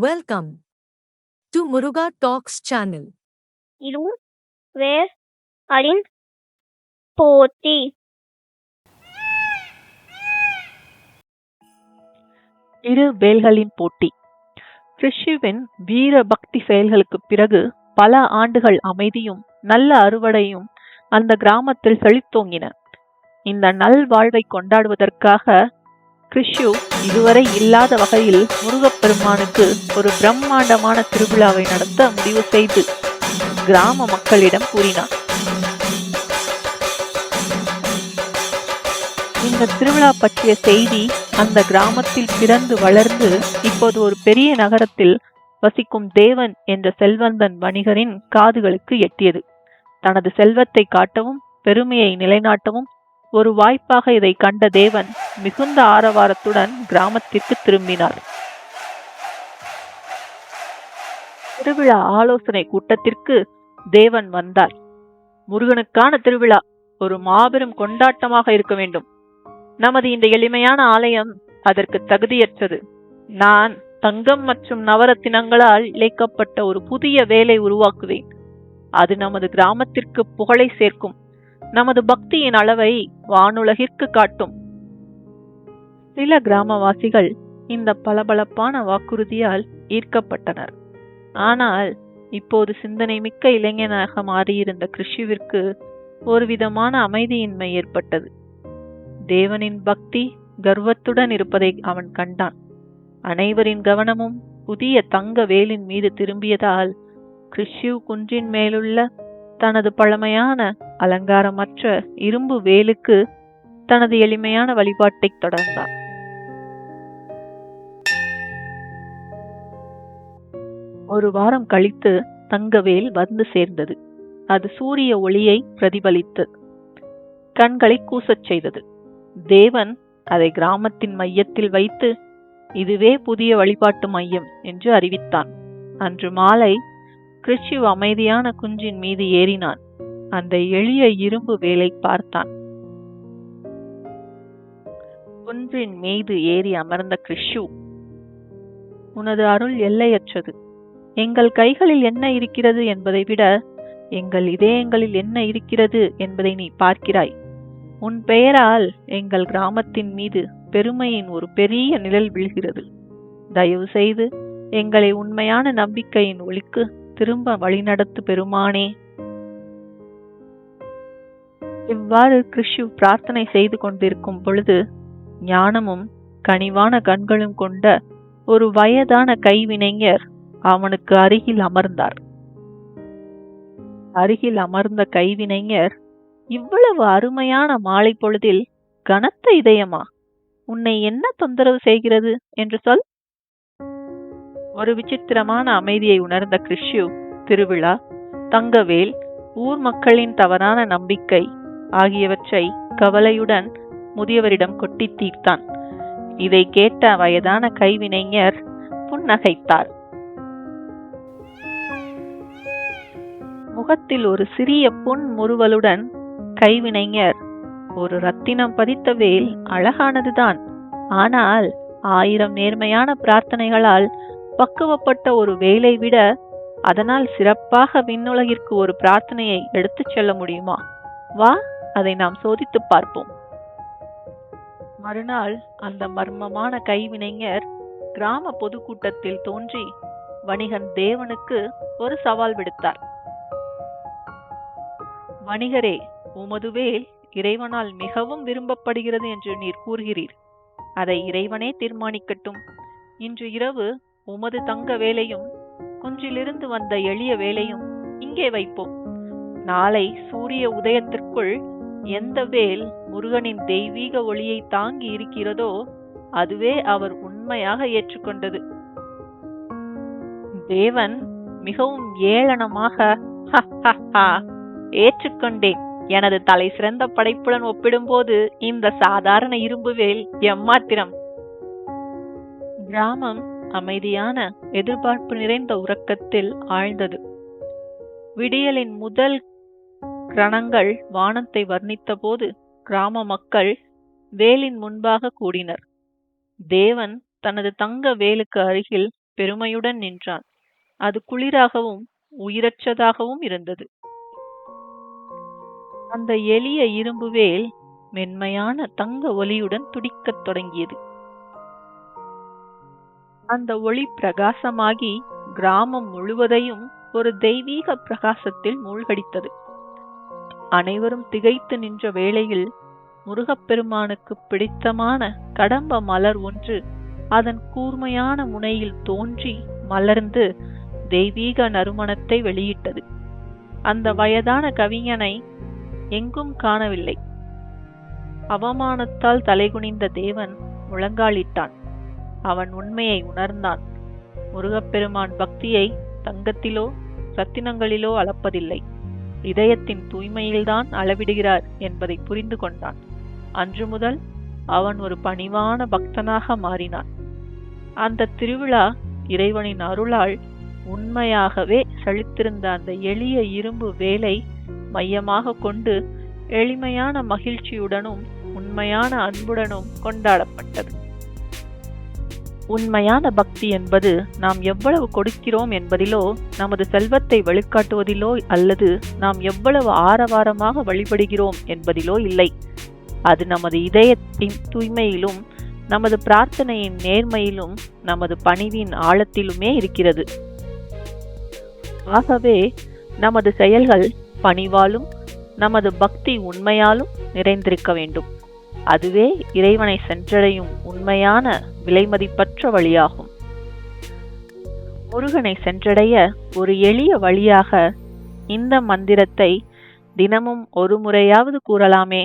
Welcome to Muruga Talks channel. இரு வேர் arene போத்தி. இரு வேல்களின் போட்டி. கிறிஸ்துவின் வீர பக்தி செயல்களுக்குப் பிறகு பல ஆண்டுகள் அமைதியும் நல்ல அறுவடையும் அந்த கிராமத்தில் செழித்தோங்கின. இந்த நல் வாழ்வை கொண்டாடுவதற்காக கிறிஷு இதுவரை இல்லாத வகையில் முருகப்பெருமானுக்கு ஒரு பிரம்மாண்டமான திருவிழாவை நடத்த முடிவு செய்து கிராம மக்களிடம் கூறினார். இந்த திருவிழா பற்றிய செய்தி அந்த கிராமத்தில் பிறந்து வளர்ந்து இப்போது ஒரு பெரிய நகரத்தில் வசிக்கும் தேவன் என்ற செல்வந்தன் வணிகரின் காதுகளுக்கு எட்டியது. தனது செல்வத்தை காட்டவும் பெருமையை நிலைநாட்டவும் ஒரு வாய்ப்பாக இதை கண்ட தேவன் மிகுந்த ஆரவாரத்துடன் கிராமத்திற்கு திரும்பினார். திருவிழா ஆலோசனை கூட்டத்திற்கு தேவன் வந்தார். முருகனுக்கான திருவிழா ஒரு மாபெரும் கொண்டாட்டமாக இருக்க வேண்டும். நமது இந்த எளிமையான ஆலயம் அதற்கு தகுதியற்றது. நான் தங்கம் மற்றும் நவரத்தினங்களால் இழைக்கப்பட்ட ஒரு புதிய வேலை உருவாக்குவேன். அது நமது கிராமத்திற்கு புகழை சேர்க்கும். நமது பக்தியின் அளவை வானுலகிற்கு காட்டும். சில கிராமவாசிகள் இந்த பளபளப்பான வாக்குறுதியால் ஈர்க்கப்பட்டனர். ஆனால் இப்போது சிந்தனை மிக்க இளைஞனாக மாறியிருந்த கிருஷிவிற்கு ஒருவிதமான அமைதியின்மை ஏற்பட்டது. தேவனின் பக்தி கர்வத்துடன் இருப்பதை அவன் கண்டான். அனைவரின் கவனமும் புதிய தங்க வேலின் மீது திரும்பியதால் கிறிஸ்டிவ் குன்றின் மேலுள்ள தனது பழமையான அலங்காரமற்ற இரும்பு வேலுக்கு தனது எளிமையான வழிபாட்டை தொடர்ந்தார். ஒரு வாரம் கழித்து தங்கவேல் வந்து சேர்ந்தது. அது சூரிய ஒளியை பிரதிபலித்து கண்களை கூசச் செய்தது. தேவன் அதை கிராமத்தின் மையத்தில் வைத்து இதுவே புதிய வழிபாட்டு மையம் என்று அறிவித்தான். அன்று மாலை கிறிஸ்டிவ் அமைதியான குஞ்சின் மீது ஏறினான். அந்த எளிய இரும்பு வேலை பார்த்தான். குன்றின் மீது ஏறி அமர்ந்த கிறிஸ்து உனது அருள் எல்லையற்றது. எங்கள் கைகளில் என்ன இருக்கிறது என்பதை விட எங்கள் இதயங்களில் என்ன இருக்கிறது என்பதை நீ பார்க்கிறாய். உன் பெயரால் எங்கள் கிராமத்தின் மீது பெருமையின் ஒரு பெரிய நிழல் விழுகிறது. தயவு செய்து எங்களை உண்மையான நம்பிக்கையின் ஒளிக்கு திரும்ப வழிநடத்து பெருமானே. இவ்வாறு கிறிஸ்து பிரார்த்தனை செய்து கொண்டிருக்கும் பொழுது ஞானமும் கனிவான கண்களும் கொண்ட ஒரு வயதான கைவினைஞர் அவனுக்கு அருகில் அமர்ந்தார். அருகில் அமர்ந்த கைவினைஞர் இவ்வளவு அருமையான மாலை பொழுதில் கனத்த இதயமா? உன்னை என்ன தொந்தரவு செய்கிறது? என்று சொல். ஒரு விசித்திரமான அமைதியை உணர்ந்த கிறிஸ்து திருவிழா தங்கவேல் ஊர் மக்களின் தவறான நம்பிக்கை ஆகியவற்றை கவலையுடன் முதியவரிடம் கொட்டி தீர்த்தான். இதை கேட்ட வயதான கைவினைஞர் புன்னகைத்தார். முகத்தில் ஒரு சிறிய புன் முறுவலுடன் கைவினைஞர் ஒரு ரத்தினம் பதித்த வேல் அழகானதுதான். ஆனால் ஆயிரம் நேர்மையான பிரார்த்தனைகளால் பக்குவப்பட்ட ஒரு வேலை விட அதனால் சிறப்பாக விண்ணுலகிற்கு ஒரு பிரார்த்தனையை எடுத்துச் செல்ல முடியுமா? வா அதை நாம் சோதித்து பார்ப்போம். மறுநாள் அந்த மர்மமான கைவினைஞர் கிராம பொதுக்கூட்டத்தில் தோன்றி வணிகன் தேவனுக்கு ஒரு சவால் விடுத்தார். வணிகரே உமதுவேல் இறைவனால் மிகவும் விரும்பப்படுகிறது என்று நீர் கூறுகிறீர். அதை இறைவனே தீர்மானிக்கட்டும். இன்று இரவு உமது தங்க வேலையும் குன்றிலிருந்து வந்த எளிய வேலையும் இங்கே வைப்போம். நாளை சூரிய உதயத்திற்குள் எந்த வேல் முருகனின் தெய்வீக ஒளியை தாங்கி இருக்கிறதோ அதுவே அவர் உண்மையாக ஏற்றுக்கொண்டது. தேவன் மிகவும் ஏளனமாக ஏற்றுக்கொண்டேன். எனது தலை சிறந்த படைப்புடன் ஒப்பிடும்போது இந்த சாதாரண இரும்பு வேல் எம்மாத்திரம். கிராமம் அமைதியான எதிர்பார்ப்பு நிறைந்த உறக்கத்தில் ஆழ்ந்தது. விடியலின் முதல் கிரணங்கள் வானத்தை வர்ணித்தபோது கிராம மக்கள் வேலின் முன்பாக கூடினர். தேவன் தனது தங்க வேலுக்கு அருகில் பெருமையுடன் நின்றான். அது குளிராகவும் உயிரற்றதாகவும் இருந்தது. அந்த எளிய இரும்பு வேல் மென்மையான தங்க ஒளியுடன் துடிக்கத் தொடங்கியது. அந்த ஒளி பிரகாசமாகி கிராமம் முழுவதையும் ஒரு தெய்வீக பிரகாசத்தில் மூழ்கடித்தது. அனைவரும் திகைத்து நின்ற வேளையில் முருகப்பெருமானுக்கு பிடித்தமான கடம்ப மலர் ஒன்று அதன் கூர்மையான முனையில் தோன்றி மலர்ந்து தெய்வீக நறுமணத்தை வெளியிட்டது. அந்த வயதான கவிஞனை எங்கும் காணவில்லை. அவமானத்தால் தலைகுனிந்த தேவன் முழங்காலிட்டான். அவன் உண்மையை உணர்ந்தான். முருகப்பெருமான் பக்தியை தங்கத்திலோ ரத்தினங்களிலோ அளப்பதில்லை. இதயத்தின் தூய்மையில்தான் அளவிடுகிறார் என்பதை புரிந்து கொண்டான். அன்று முதல் அவன் ஒரு பணிவான பக்தனாக மாறினான். அந்த திருவிழா இறைவனின் அருளால் உண்மையாகவே செழித்திருந்த அந்த எளிய இரும்பு வேலை மையமாக கொண்டு எளிமையான மகிழ்ச்சியுடனும் உண்மையான அன்புடனும் கொண்டாடப்பட்டது. உண்மையான பக்தி என்பது நாம் எவ்வளவு கொடுக்கிறோம் என்பதிலோ நமது செல்வத்தை வழிகாட்டுவதிலோ அல்லது நாம் எவ்வளவு ஆரவாரமாக வழிபடுகிறோம் என்பதிலோ இல்லை. அது நமது இதயத்தின் தூய்மையிலும் நமது பிரார்த்தனையின் நேர்மையிலும் நமது பணிவின் ஆழத்திலுமே இருக்கிறது. ஆகவே நமது செயல்கள் பணிவாலும் நமது பக்தி உண்மையாலும் நிறைந்திருக்க வேண்டும். அதுவே இறைவனை சென்றடையும் உண்மையான விலைமதிப்பற்ற வழியாகும். முருகனை சென்றடைய ஒரு எளிய வழியாக இந்த மந்திரத்தை தினமும் ஒரு முறையாவது கூறலாமே.